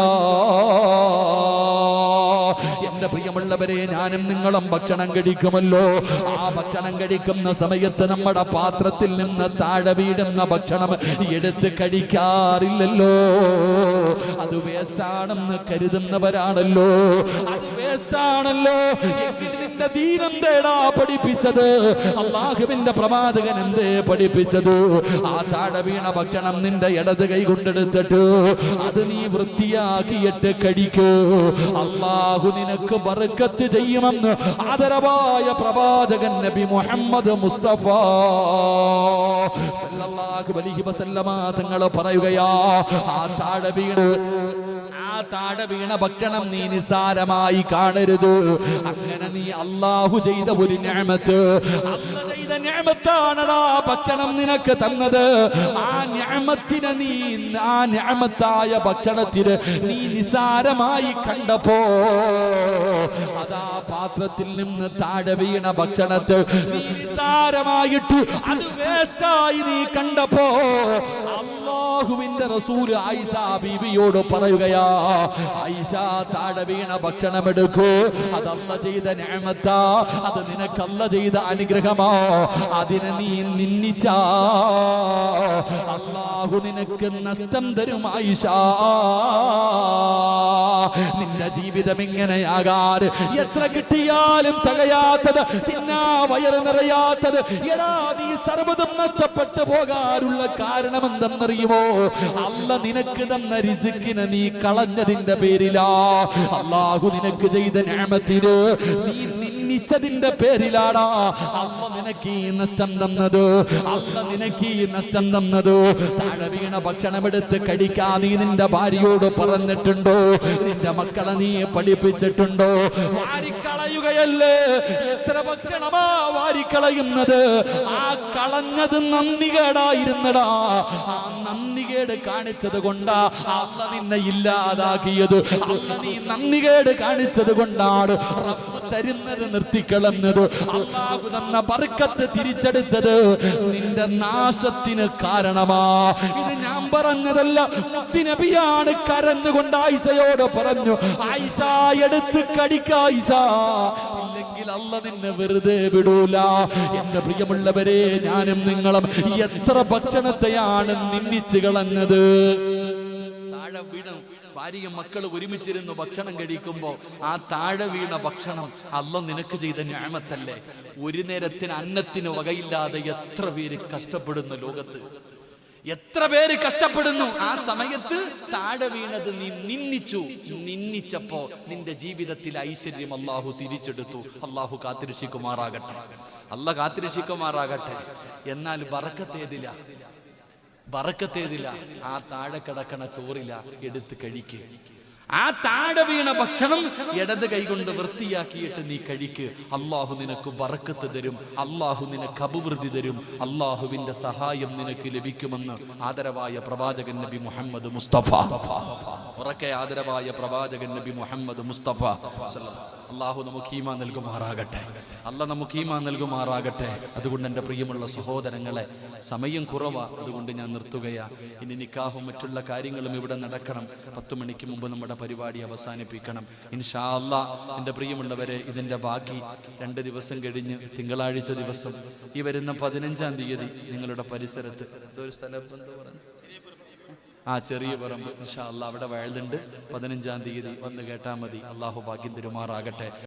Speaker 1: എന്റെ പ്രിയമുള്ളവരെ ഞാനും നിങ്ങളും ഭക്ഷണം കഴിക്കുമല്ലോ. ആ ഭക്ഷണം കഴിക്കുന്ന സമയത്ത് നമ്മുടെ പാത്രത്തിൽ നിന്ന് താഴെ വീടുന്ന ഭക്ഷണം എടുത്ത് കഴിക്കാറില്ലല്ലോ. അത് വേസ്റ്റാണെന്ന് കരുതുന്നവരാണല്ലോ. അത് വേസ്റ്റാണല്ലോ. നിന്റെ ദീനെന്തേടാ പഠിപ്പിച്ചത്. അള്ളാഹുവിന്റെ പ്രവാചകൻ എന്തേ പഠിപ്പിച്ചത്? ആ താഴെ വീണ ഭക്ഷണം നിന്റെ ഇടത് കൈ കൊണ്ടെടുത്തിട്ട് അത് നീ വൃത്തിയാക്കിയിട്ട് കഴിക്കൂ. അള്ളാഹു നിനക്ക് ബർക്കത്ത് ചെയ്യുമെന്ന് ആദരവായ പ്രവാചകൻ നബി മുഹമ്മദ് മുസ്തഫ സല്ലല്ലാഹു അലൈഹി വസല്ലമ തങ്ങൾ പറയുകയാ ആ താഴെ വീണ് താഴെ വീണ ഭക്ഷണം നീ നിസാരമായി കാണരുത്. അങ്ങനെ നീ അള്ളാഹു ചെയ്ത ഒരു ഞാമത്ത്. ചെയ്ത ഞാമത്താണടാ ഭക്ഷണം നിനക്ക് തന്നത്. ആ ഞാമത്തിനെ നീ ആ ഞാമത്തായ ഭക്ഷണത്തിന് നീ നിസാരമായി കണ്ടപ്പോ അതാ പാത്രത്തിൽ നിന്ന് താഴെ വീണ ഭക്ഷണത്തെ നീ നിസാരമായിട്ട് അത് വേസ്റ്റായി നീ കണ്ടപ്പോ അള്ളാഹുവിന്റെ റസൂൽ ഐസ ബിബിയോട് പറയുകയാ ആയിഷ താഴെ വീണ ഭക്ഷണം എടുക്കൂ. അതല്ല ചെയ്ത ഞാമത്താ. അത് നിനക്കല്ല ചെയ്ത അനുഗ്രഹമാ. അതിനെ നീ നിന്നിച്ചാ അള്ളാഹു നിനക്ക് നഷ്ടം തരും ആയിഷ. നിന്റെ ജീവിതം ഇങ്ങനെയാകാൻ എത്ര കിട്ടിയാലും തകയാത്തത് തിന്നാ വയറ് നിറയാത്തത്. എടാ നീ സർവതും നഷ്ടപ്പെട്ടു പോകാനുള്ള കാരണം എന്തെന്നറിയുമോ അല്ല നിനക്ക് തന്ന രിസിക്കിനെ നീ കളഞ്ഞതിന്റെ പേരിലാ. അള്ളാഹു നിനക്ക് ചെയ്ത ഞാമത്തിന് നീ നിന്നിച്ചതിന്റെ പേരിലാടാ. അമ്മ നിനക്ക് ഈ നഷ്ടം തന്നത്. അമ്മ നിനക്ക് ഈ നഷ്ടം തന്നത്. താഴെ വീണ ഭക്ഷണമെടുത്ത് കഴിക്കാൻ നീ നിന്റെ ഭാര്യയോട് പറഞ്ഞിട്ടുണ്ടോ? നിന്റെ മക്കളെ നീ പഠിപ്പിച്ചിട്ടുണ്ടോ? വാരിക്കളയുകയല്ലേ? എത്ര ഭക്ഷണമാ വാരിക്കളയുന്നത്? ആ കളഞ്ഞത് നന്ദികേടായിരുന്നടാ. ആ നന്ദികേട് കാണിച്ചത് കൊണ്ടാ അമ്മ നിന്നെ ഇല്ലാതാക്കിയത്. അമ്മ നീ നന്ദികേട് കാണിച്ചത് കൊണ്ടാണ് തരുന്നത് നിർത്തിക്കളഞ്ഞത് അള്ളാഹു തന്ന ബർക്കത്ത് തിരിച്ചെടുത്തത് നിന്റെ നാശത്തിന് കാരണമാ. ഇത് ഞാൻ പറഞ്ഞതല്ല മുത്തിനബിയാണ് കരഞ്ഞുകൊണ്ട് ആയിഷയോട് പറഞ്ഞു ആയിഷ എടുത്ത് കടിക്കായിഷ ഇല്ലെങ്കിൽ അല്ല നിന്നെ വെറുതെ വിടൂല. എന്റെ പ്രിയമുള്ളവരെ ഞാനും നിങ്ങളും എത്ര ഭക്ഷണത്തെയാണ് നിന്നിച്ച് കളഞ്ഞത്? താഴെ വീണ. ഭാര്യയും മക്കൾ ഒരുമിച്ചിരുന്ന് ഭക്ഷണം കഴിക്കുമ്പോൾ ആ താഴെ വീണ ഭക്ഷണം അല്ല നിനക്ക് ചെയ്ത ഞാമത്തല്ലേ? ഒരു നേരത്തിന് അന്നത്തിന് വകയില്ലാതെ എത്ര പേര് കഷ്ടപ്പെടുന്നു ലോകത്ത്. എത്ര പേര് കഷ്ടപ്പെടുന്നു? ആ സമയത്ത് താഴെ വീണത് നീ നിന്നിച്ചു നിന്നിച്ചപ്പോ നിന്റെ ജീവിതത്തിൽ ഐശ്വര്യം അള്ളാഹു തിരിച്ചെടുത്തു. അള്ളാഹു കാത്തിരക്ഷിക്കുമാറാകട്ടെ. അല്ല കാത്തിരക്ഷിക്കുമാറാകട്ടെ. എന്നാൽ ബറക്കത്തേതില്ല ബറക്കത്തേതില്ല ആ താഴെ കിടക്കണ ചോറില എടുത്ത് കഴിക്കുക ആ താഴെ വീണ ഭക്ഷണം ഇടത് കൈകൊണ്ട് വൃത്തിയാക്കിയിട്ട് നീ കഴിക്ക്. അള്ളാഹു നിനക്ക് വറക്കത്ത് തരും അള്ളാഹു നിനക്ക് അഭിവൃദ്ധി തരും അള്ളാഹുവിന്റെ സഹായം നിനക്ക് ലഭിക്കുമെന്ന് ആദരവായ പ്രവാചകൻ നബി മുഹമ്മദ് മുസ്തഫ. ഉറക്കെ ആദരവായ പ്രവാചകൻ നബി മുഹമ്മദ് മുസ്തഫ. അള്ളാഹു നമുക്ക് ഈമാ നൽകുമാറാകട്ടെ. അല്ല നമുക്ക് ഈമാ നൽകുമാറാകട്ടെ. അതുകൊണ്ട് എന്റെ പ്രിയമുള്ള സഹോദരങ്ങളെ സമയം കുറവാ. അതുകൊണ്ട് ഞാൻ നിർത്തുകയാ. ഇനി നിക്കാഹും മറ്റുള്ള കാര്യങ്ങളും ഇവിടെ നടക്കണം. പത്ത് മണിക്ക് മുമ്പ് നമ്മുടെ പരിപാടി അവസാനിപ്പിക്കണം. ഇൻഷാ അല്ല എന്റെ പ്രിയമുള്ളവരെ ഇതിന്റെ ബാക്കി രണ്ട് ദിവസം കഴിഞ്ഞ് തിങ്കളാഴ്ച ദിവസം ഈ വരുന്ന പതിനഞ്ചാം തീയതി നിങ്ങളുടെ പരിസരത്ത്. ഒരു സ്ഥലം? ആ ചെറിയ പറമ്പ് ഇൻഷാ അവിടെ വയലുണ്ട്. പതിനഞ്ചാം തീയതി വന്ന് കേട്ടാൽ മതി. അള്ളാഹു ഭാഗ്യം തിരുമാറാകട്ടെ.